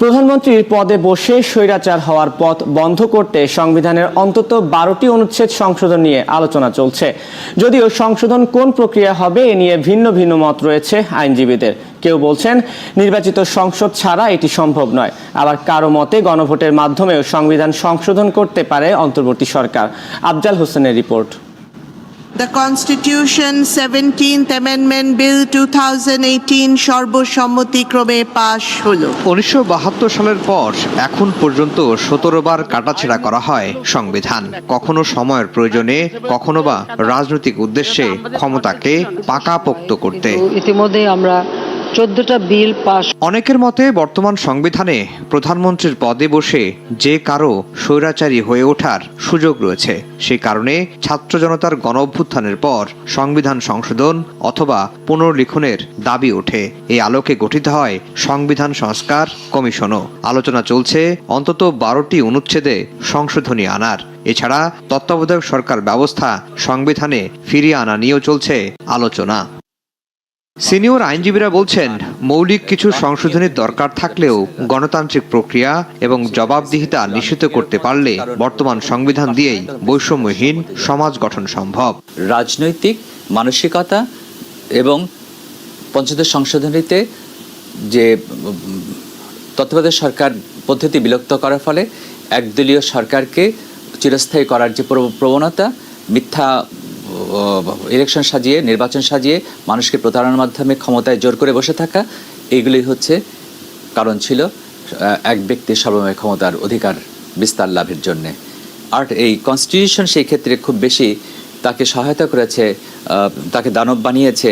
প্রধানমন্ত্রীর পদে বসে স্বৈরাচার হওয়ার পথ বন্ধ করতে সংবিধানের অন্তত বারোটি অনুচ্ছেদ সংশোধন নিয়ে আলোচনা চলছে। যদিও সংশোধন কোন প্রক্রিয়া হবে এ নিয়ে ভিন্ন ভিন্ন মত রয়েছে আইনজীবীদের। কেউ বলছেন, নির্বাচিত সংসদ ছাড়া এটি সম্ভব নয়। আবার কারও মতে গণভোটের মাধ্যমেও সংবিধান সংশোধন করতে পারে অন্তর্বর্তী সরকার। আফজাল হোসেনের report. The Constitution 17th Amendment Bill 2018 সর্বসম্মতিক্রমে পাশ হলো। উনিশশো বাহাত্তর সালের পর এখন পর্যন্ত সতেরো বার কাটাছেড়া করা হয় সংবিধান। কখনো সময়ের প্রয়োজনে কখনো বা রাজনৈতিক উদ্দেশ্যে ক্ষমতাকে পাকাপোক্ত করতে। ইতিমধ্যে আমরা চোদ্দটা বিল পাশ অনেকের মতে বর্তমান সংবিধানে প্রধানমন্ত্রীর পদে বসে যে কারও স্বৈরাচারী হয়ে ওঠার সুযোগ রয়েছে সেই কারণে ছাত্র জনতার গণ অভ্যুত্থানের পর সংবিধান সংশোধন অথবা পুনর্লিখনের দাবি ওঠে। এই আলোকে গঠিত হয় সংবিধান সংস্কার কমিশনও। আলোচনা চলছে অন্তত বারোটি অনুচ্ছেদে সংশোধনী আনার। এছাড়া তত্ত্বাবধায়ক সরকার ব্যবস্থা সংবিধানে ফিরিয়ে আনা নিয়েও চলছে আলোচনা। সিনিয়র আইনজীবীরা বলছেন, মৌলিক কিছু সংশোধনের দরকার থাকলেও গণতান্ত্রিক প্রক্রিয়া এবং জবাবদিহিতা নিশ্চিত করতে পারলে বর্তমান সংবিধান দিয়েই বৈষম্যহীন সমাজ গঠন সম্ভব। রাজনৈতিক, মানসিকতা এবং পঞ্চায়েত সংশোধনীতে যে তত্ত্বাবধায়ক সরকার পদ্ধতি বিলুপ্ত করার ফলে একদলীয় সরকারকে চিরস্থায়ী করার যে প্রব- প্রবণতা, মিথ্যা ইলেকশন সাজিয়ে, নির্বাচন সাজিয়ে, মানুষকে প্রতারণার মাধ্যমে ক্ষমতায় জোর করে বসে থাকা এগুলি হচ্ছে কারণ ছিল এক ব্যক্তির সর্বময় ক্ষমতার অধিকার বিস্তার লাভের জন্যে। আর এই কনস্টিটিউশন সেই ক্ষেত্রে খুব বেশি তাকে সহায়তা করেছে তাকে দানব বানিয়েছে,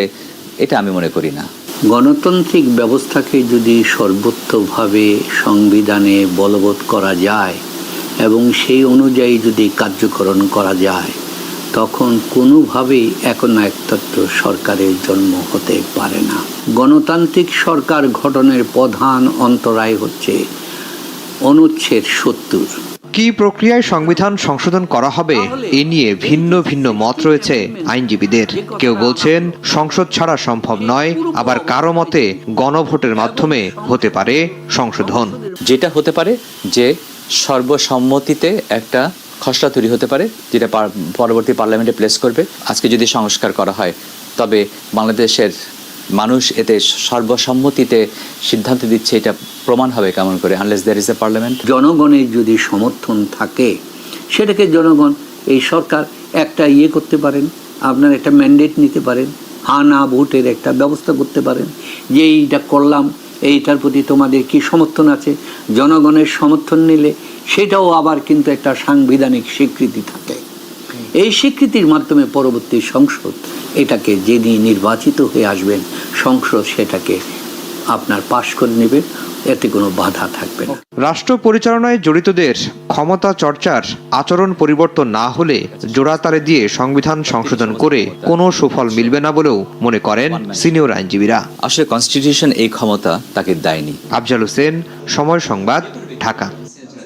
এটা আমি মনে করি না। গণতান্ত্রিক ব্যবস্থাকে যদি সর্বোচ্চভাবে সংবিধানে বলবৎ করা যায়, এবং সেই অনুযায়ী যদি কার্যকরণ করা যায় তখন কোনোভাবেই এখন একতত্র সরকারের জন্ম হতে পারে না। গণতান্ত্রিক সরকার গঠনের প্রধান অন্তরায় হচ্ছে অনুচ্ছেদ সত্তর। কি প্রক্রিয়ায় সংবিধান সংশোধন করা হবে এ নিয়ে ভিন্ন ভিন্ন মত রয়েছে আইনজীবীদের। কেউ বলছেন সংসদ ছাড়া সম্ভব নয় আবার কারও মতে গণভোটের মাধ্যমে হতে পারে সংশোধন। যেটা হতে পারে যে সর্বসম্মতিতে একটা খসড়া তৈরি হতে পারে, যেটা পার- পরবর্তী পার্লামেন্টে প্লেস করবে। আজকে যদি সংস্কার করা হয়, তবে বাংলাদেশের মানুষ এতে সর্বসম্মতিতে সিদ্ধান্ত দিচ্ছে, এটা প্রমাণ হবে কেমন করে unless there is a parliament জনগণের যদি সমর্থন থাকে, সেটাকে জনগণ, এই সরকার একটা ইয়ে করতে পারেন, আপনার একটা ম্যান্ডেট নিতে পারেন হা না ভোটের একটা ব্যবস্থা করতে পারেন, যে এইটা করলাম এইটার প্রতি তোমাদের কি সমর্থন আছে? জনগণের সমর্থন নিলে সেটাও আবার কিন্তু একটা সাংবিধানিক স্বীকৃতি থাকে। এই স্বীকৃতির মাধ্যমে পরবর্তী সংসদ এটাকে যিনি নির্বাচিত হয়ে আসবেন, সংসদ সেটাকে আপনার পাশ করে নেবে। এতে কোনো বাধা থাকবে না। রাষ্ট্র পরিচালনায় জড়িতদের ক্ষমতা চর্চার আচরণ পরিবর্তন না হলে জোড়াতারে দিয়ে সংবিধান সংশোধন করে কোনো সুফল মিলবে না বলেও মনে করেন সিনিয়র আইনজীবীরা। আসলে কনস্টিটিউশন এই ক্ষমতা তাকে দেয়নি। আফজাল হোসেন সময় সংবাদ ঢাকা।